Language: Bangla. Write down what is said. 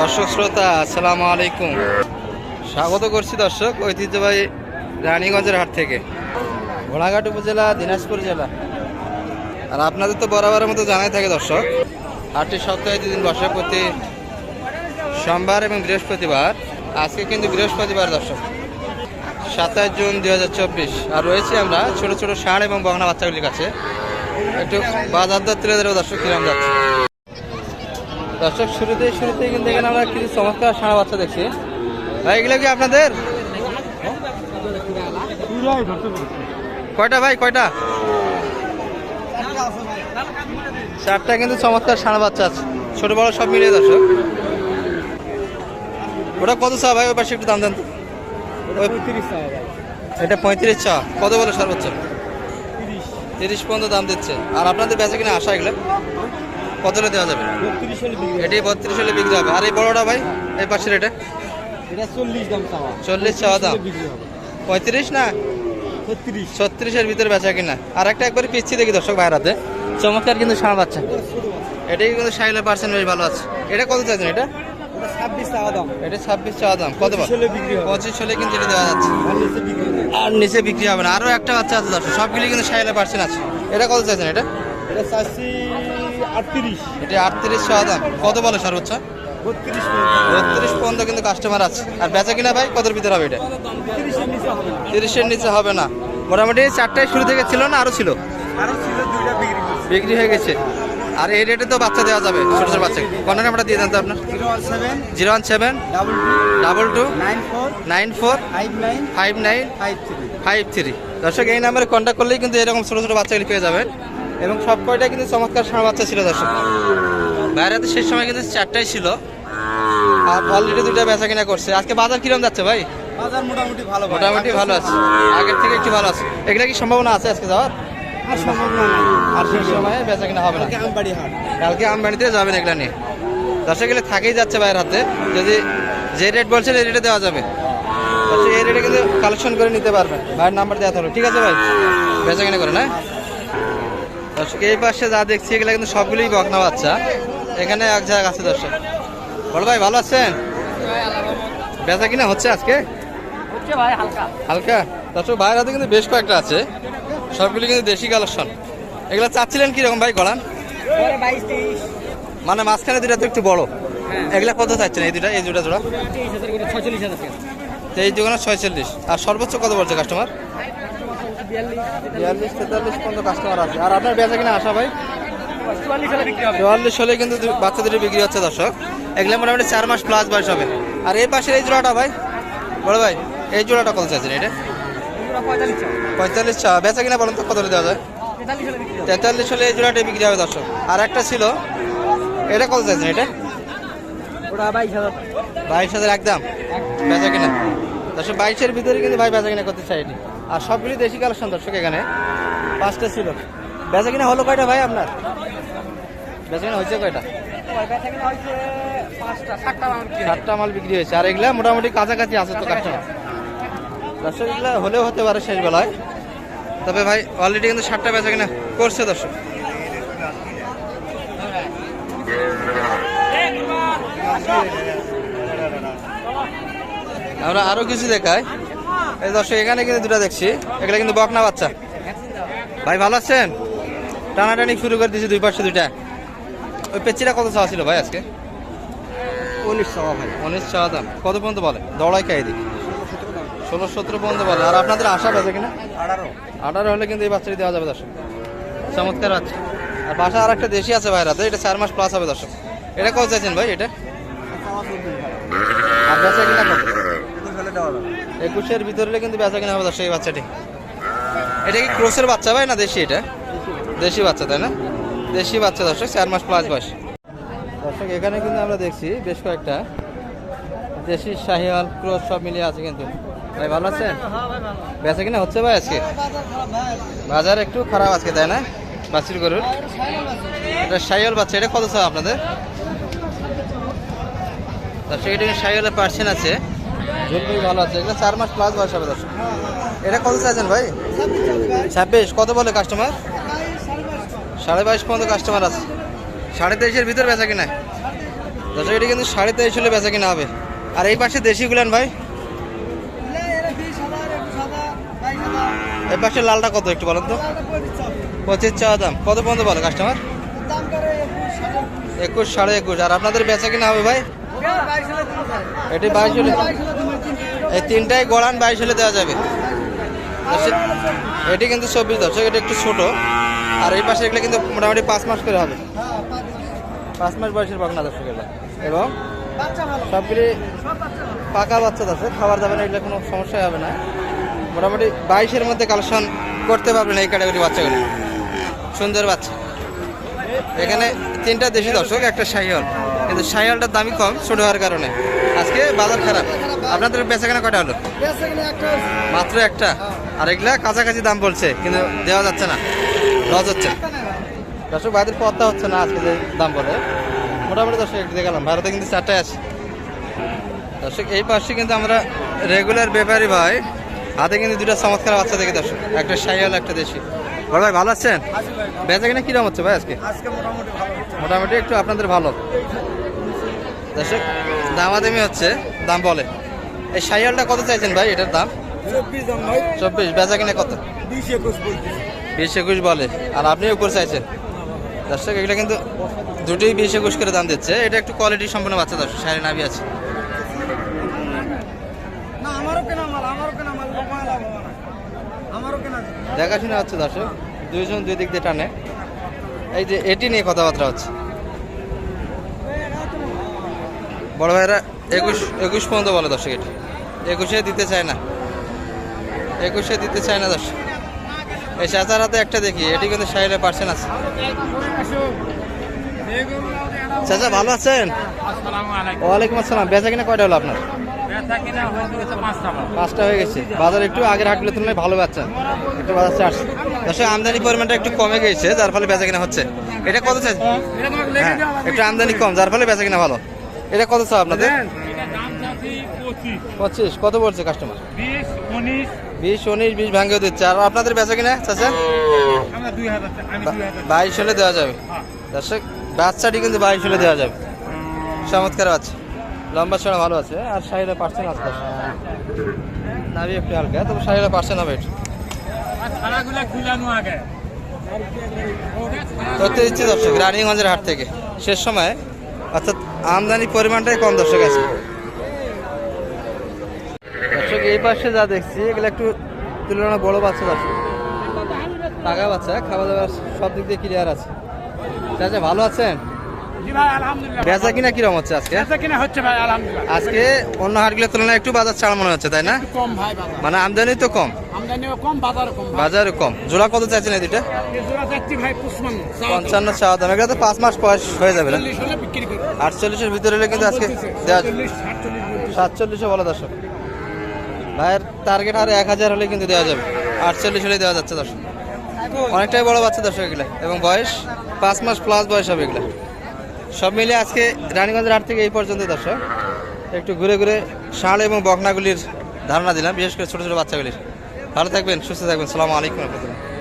দর্শক শ্রোতা, আসসালামু আলাইকুম। স্বাগত করছি দর্শক ঐতিহ্যবাহী রানীগঞ্জের হাট থেকে। ঘোড়াঘাট উপজেলা, দিনাজপুর জেলা। আর আপনাদের তো বরাবরের মতো জানাই থাকে দর্শক, হাটটি সপ্তাহে দুদিন বসে প্রতি সোমবার এবং বৃহস্পতিবার। আজকে কিন্তু বৃহস্পতিবার দর্শক। সাতাশ জুন দুই হাজার চব্বিশ। আর রয়েছে আমরা ছোট ছোট ষাঁড় এবং বগনা বাচ্চাগুলির কাছে। একটু বাজার ধরবো দর্শক, কিরম যাচ্ছে। দর্শক, শুরুতেই শুরুতে কিন্তু এখানে আমরা কিছু চমৎকার সারা বাচ্চা দেখছি। ভাই, এগুলো কি আপনাদের? কয়টা ভাই, কয়টা? চারটা কিন্তু চমৎকার সারা বাচ্চা আছে। ছোট, বড় সব মিলিয়ে দর্শক। ওটা কত চা ভাই? ওই পাশে একটু দাম দেন এটা পঁয়ত্রিশ চা। কত বলে সর্বোচ্চ তিরিশ। পর্যন্ত দাম দিচ্ছে। আর আপনাদের বেচা কিনা আসা এগুলো? কতটা দেওয়া যাবে? এটি বত্রিশ হলে বিক্রি হবে। আর এই বড়টা ভাই এই পাশের এটা? চল্লিশ চাওয়া। দাম। পঁয়ত্রিশ না? ছত্রিশের ভিতরে বেচা কিনা। আর একটা একবার পিচ্ছি দেখি দর্শক বাইরাতে চমৎকার কিন্তু সাড়া বাচ্চা। এটাই কিন্তু সাইলে পার্সেন্ট বেশ ভালো আছে। এটা কত চাইছেন এটা? এটা ছাব্বিশ চাওয়া দাম। কত? পঁচিশ হলে কিন্তু এটা দেওয়া যাচ্ছে। আর নিচে বিক্রি হবে। না। আরও একটা বাচ্চা আছে দর্শক। সবগুলি কিন্তু সাইলে পার্সেন্ট আছে। এটা কত চাইছেন এটা? এটা আটত্রিশ। চাওয়া দাম কত বলে সর্বোচ্চ? বত্রিশ পর্যন্ত কিন্তু কাস্টমার আছে। আর বেচা কিনা ভাই কতর ভিতরে হবে এটা? তিরিশের নিচে হবে। না। মোটামুটি চারটায় শুরু থেকে ছিল না আরও ছিল? বিক্রি হয়ে গেছে। আর এই রেটে তো বাচ্চা দেওয়া যাবে ছোটো ছোটো বাচ্চা। কন্ট্যাক্ট নাম্বারটা দিয়ে দেন তো আপনার। Zero one seven double two nine four five nine five three. দর্শক এই নাম্বারে কন্ট্যাক্ট করলেই কিন্তু এরকম ছোটো ছোটো বাচ্চাগুলি পেয়ে যাবেন। এবং সব কয়টা কিন্তু চমৎকার ষাঁড় বাচ্চা ছিল দর্শক। বাইরে তো শেষ সময় কিন্তু চারটাই ছিল। আর অলরেডি দুইটা বেচা কিনা করছে। আজকে বাজার কিরম যাচ্ছে ভাই? বাজার মোটামুটি ভালো মোটামুটি ভালো আছে। আগের থেকে একটু ভালো আছে। এগুলা কি সম্ভাবনা আছে আজকে যাওয়ার? আর সম্ভাবনা নাই। আর সেই সময় বেচা কিনা হবে না। আমবাড়ি হাট। কালকে আমবাড়িতে যাবেন এগুলা নিয়ে। দর্শক গেলে থাকেই যাচ্ছে হাতে। যদি যে রেট বলছেন এই রেটে দেওয়া যাবে। এই রেটে কিন্তু কালেকশন করে নিতে পারবেন। ভাইয়ের নাম্বার দেওয়া ঠিক আছে ভাই? বেচা কিনা করে না? দর্শক এই পাশে যা দেখছি এগুলো কিন্তু সবগুলোই বকনা বাচ্চা। এখানে এক জায়গা আছে দর্শক। বলো ভাই ভালো আছেন? বেচা কিনা হচ্ছে আজকে? হালকা। দর্শক ভাইয়ের হাতে কিন্তু বেশ কয়েকটা আছে। সবগুলি কিন্তু দেশি কালেকশন। এগুলো চাচ্ছিলেন কীরকম ভাই গড়ান মানে মাঝখানে দুটা তো একটু বড়। এগুলা কত চাচ্ছেন এই দুটা এই দুটা জোড়া? এই দুটো ছয়চল্লিশ আর সর্বোচ্চ কত বলছে কাস্টমার বিয়াল্লিশ তেতাল্লিশ পর্যন্ত কাস্টমার আছে। আর আপনার বেচা কিনা আসা ভাই? চুয়াল্লিশ হলে কিন্তু দু- বাচ্চাদের বিক্রি হচ্ছে দর্শক। এগুলো মোটামুটি চার মাস প্লাস বয়স হবে। আর এই পাশের এই জোড়াটা ভাই? বড় ভাই এই জোড়াটা কত চাইছেন এটা? পঁয়তাল্লিশ চা বেচা কিনা বলেন তো কত দেওয়া যায়? তেতাল্লিশ হলে এই জোড়াটাই বিক্রি হবে দর্শক। আর একটা ছিল এটা কত চাইছেন এটা? বাইশ হাজার একদম বেচা কিনা। দর্শক বাইশের ভিতরে কিন্তু ভাই বেচা কিনা করতে চাইনি। আর সবগুলি দেশি কালেকশন দর্শক এখানে। পাঁচটা ছিল। বেচা কিনা হলো কয়টা ভাই আপনার? বেচা কিনা হয়েছে কয়টা? সাতটা মাল বিক্রি হয়েছে। আর এগুলা মোটামুটি কাছাকাছি আছে তো কাস্টমার দর্শক, এগুলা হলেও হতে পারে শেষ বেলায়। তবে ভাই অলরেডি কিন্তু সাতটা বেচা কিনা করছে দর্শক। আমরা আরও কিছু দেখাই। এই দর্শক এখানে কিন্তু দুটো দেখছি। এগুলা কিন্তু বকনা বাচ্চা। ভাই ভালো আছেন? টানাটানি শুরু করে দিয়েছি দুই পাশে দুইটা। ওই পেচিটা কত চাওয়া ছিল ভাই আজকে? উনিশ টাকা ভাই। উনিশ চাওয়া দাম। কত পর্যন্ত বলে? দৌড়াই খাই দিই ষোলো সতেরো পর্যন্ত বলে। আর আপনাদের আশা বেঁচে কিনা? আঠারো। আঠারো হলে কিন্তু এই বাচ্চাটি দেওয়া যাবে দর্শক। চমৎকার বাচ্চা। আর বাসা আর একটা দেশি আছে ভাইরাতে এটা চার মাস প্লাস হবে দর্শক। এটা কত চাইছেন ভাই এটা? বেচা কিনা কত? একুশের ভিতরে কিন্তু বেচা কিনা হবে দর্শক, এই বাচ্চাটি। এটা কি ক্রোসের বাচ্চা ভাই না দেশি এটা? দেশি বাচ্চা, তাই না? দেশি বাচ্চা দর্শক, চার মাস প্লাস বয়স। দর্শক, এখানে কিন্তু আমরা দেখছি বেশ কয়েকটা। দেশি শাহিওয়াল, ক্রোস সব মিলিয়ে আছে কিন্তু। ভাই, ভালো আছেন? বেচা কিনা হচ্ছে ভাই আজকে? বাজার একটু খারাপ আজকে, তাই না? বাসির গরুর। এটা শাহিওয়াল বাচ্চা, এটা কত চাও আপনাদের? দর্শক, এটা শাহিওয়ালের পার্সেন্ট আছে। ঝুলবি ভালো আছে। এগুলো চার মাস প্লাস বয়স হবে দর্শক। এটা কত চাইছেন ভাই? ছাব্বিশ। কত বলে কাস্টমার সাড়ে বাইশ পর্যন্ত কাস্টমার আছে। সাড়ে তেইশের ভিতর বেচা কিনা? দর্শক, এটি কিন্তু সাড়ে তেইশ হলে বেচা কিনা হবে। আর এই পাশে দেশি গুলেন ভাই? এই পাশে লালটা কত একটু বলেন তো? পঁচিশ চাওয়া দাম। কত পর্যন্ত বলে কাস্টমার একুশ, সাড়ে একুশ। আর আপনাদের বেচা কিনা হবে ভাই? এটি বাইশ হলে। এই তিনটাই গড়ান বাইশ হলে দেওয়া যাবে। এটি কিন্তু চব্বিশ দর্শক এটি একটু ছোট। আর এই পাশে এগুলো কিন্তু মোটামুটি পাঁচ মাস করে হবে। পাঁচ মাস বয়সের বাগনা দর্শক এগুলো। এবং সবগুলি পাকা বাচ্চা আছে খাবার দাবার এগুলো কোনো সমস্যাই হবে না। মোটামুটি বাইশের মধ্যে কালেকশন করতে পারবেন এই ক্যাটাগরি বাচ্চাগুলো। সুন্দর বাচ্চা। এখানে তিনটা দেশি দর্শক, একটা শাহিওয়াল কিন্তু শাহিওয়ালটার দামই কম ছোট হওয়ার কারণে। আজকে বাজার খারাপ। আপনাদের বেচাকেনা কটা হলো? মাত্র একটা? আর এগুলা কাছাকাছি দাম বলছে কিন্তু দেওয়া যাচ্ছে না। লস হচ্ছে। দর্শক বাইরের পথটা হচ্ছে না আজকে যে দাম বলে। মোটামুটি দর্শক একটু দেখালাম। ভারতে কিন্তু চারটায় আছে। দর্শক এই পাশে কিন্তু আমরা রেগুলার ব্যাপারী ভাই। হাতে কিন্তু দুটো চমৎকার বাচ্চা দেখি দর্শক। একটা সাইয়াল একটা দেশি। বড় ভাই ভালো আছেন? বেচা কিনা কিরম হচ্ছে ভাই আজকে? আজকে মোটামুটি ভালো। মোটামুটি একটু আপনাদের ভালো। দর্শক দামাদামি হচ্ছে দাম বলে। এই সাইয়ালটা কত চাইছেন ভাই এটার দাম? চব্বিশ বেচা কিনা কত? বিশ একুশ বলে আর আপনি উপর চাইছেন? দর্শক এগুলো কিন্তু দুটোই বিশ একুশ করে দাম দিচ্ছে। এটা একটু কোয়ালিটি সম্পূর্ণ বাচ্চা দর্শক সাড়ে নাবি আছে। দেখাশোনা হচ্ছে দর্শক দুইজন দুই দিক দিয়ে টানে। এই যে এটি নিয়ে কথাবার্তা হচ্ছে। বড় ভাইরা একুশ একুশ পর্যন্ত বলে দর্শক এটি। একুশে দিতে চায় না। একুশে দিতে চায় না দর্শক। এই চাচার হাতে একটা দেখি এটি কিন্তু সাইডে পার্সেন্ট আছে। চাচা ভালো আছেন? ওয়ালাইকুম আসসালাম। বেচা কিনা কয়টা হলো আপনার? হয়ে পাঁচটা হয়ে গেছে। বাজার একটু আগের হাটগুলোর তুলনায় ভালো পাচ্ছেন একটু বাজার চাষ দর্শক আমদানি পরিমাণটা একটু কমে গেছে যার ফলে বেচা কিনা হচ্ছে। এটা কত চাই? হ্যাঁ একটু আমদানি কম যার ফলে বেচা কিনা ভালো। এটা কত চাও আপনাদের? পঁচিশ। কত বলছে কাস্টমার বিশ উনিশ। বিশ ভাঙ্গেও দিচ্ছে। আর আপনাদের বেচা কিনা চাচা? বাইশ হলে দেওয়া যাবে। হ্যাঁ। দর্শক বাচ্চাটি কিন্তু বাইশ হলে দেওয়া যাবে। চমৎকার বাচ্চা। লম্বা ছড়া ভালো আছে, আর শাড়িটা পার্সেন্ট আসতে নাবি একটু হালকা, তবে শাড়িটা একটু আর ছাড়াগুলা তথ্য দিচ্ছি দর্শক, রানীগঞ্জের হাট থেকে। শেষ সময়, অর্থাৎ আমদানি পরিমাণটাই কম দর্শক আছে। দর্শক, এই পাশে যা দেখছি, এগুলো একটু তুলনা বড় বাচ্চা দর্শক। টাকা বাচ্চা, খাওয়া দাওয়া সব দিক দিয়ে ক্লিয়ার আছে। চাচা, ভালো আছেন? বেচা কিনা কিরম হচ্ছে আজকে? কিনা হচ্ছে ভাই আলহামদুলিল্লাহ। আজকে অন্য হাটগুলোর তুলনায় একটু বাজার ছাড় মনে হচ্ছে তাই না? কম ভাই মানে আমদানি তো কম। আমদানিও কম বাজার কম বাজারে কম। জোড়া কত চাইছেন এই দুটা জোড়া যাচ্ছি ভাই পুষ্মান পঞ্চান্ন চাওয়া দাম। এগুলো তো পাঁচ মাস বয়স হয়ে যাবে না? ভিতরে হলে কিন্তু আজকে বলো দর্শক। ভাইয়ের টার্গেট আর হলে কিন্তু দেওয়া যাবে। হলে দেওয়া যাচ্ছে দর্শক। অনেকটাই বড় বাচ্চা দর্শক এগুলো। এবং বয়স পাঁচ মাস প্লাস বয়স হবে এগুলো। সব মিলে আজকে রানীগঞ্জের হাট থেকে এই পর্যন্ত দর্শক। একটু ঘুরে ঘুরে ষাঁড় এবং বকনাগুলির ধারণা দিলাম, বিশেষ করে ছোটো ছোটো বাচ্চাগুলির। ভালো থাকবেন, সুস্থ থাকবেন। সালামু আলাইকুম রহমতুল্লাহ।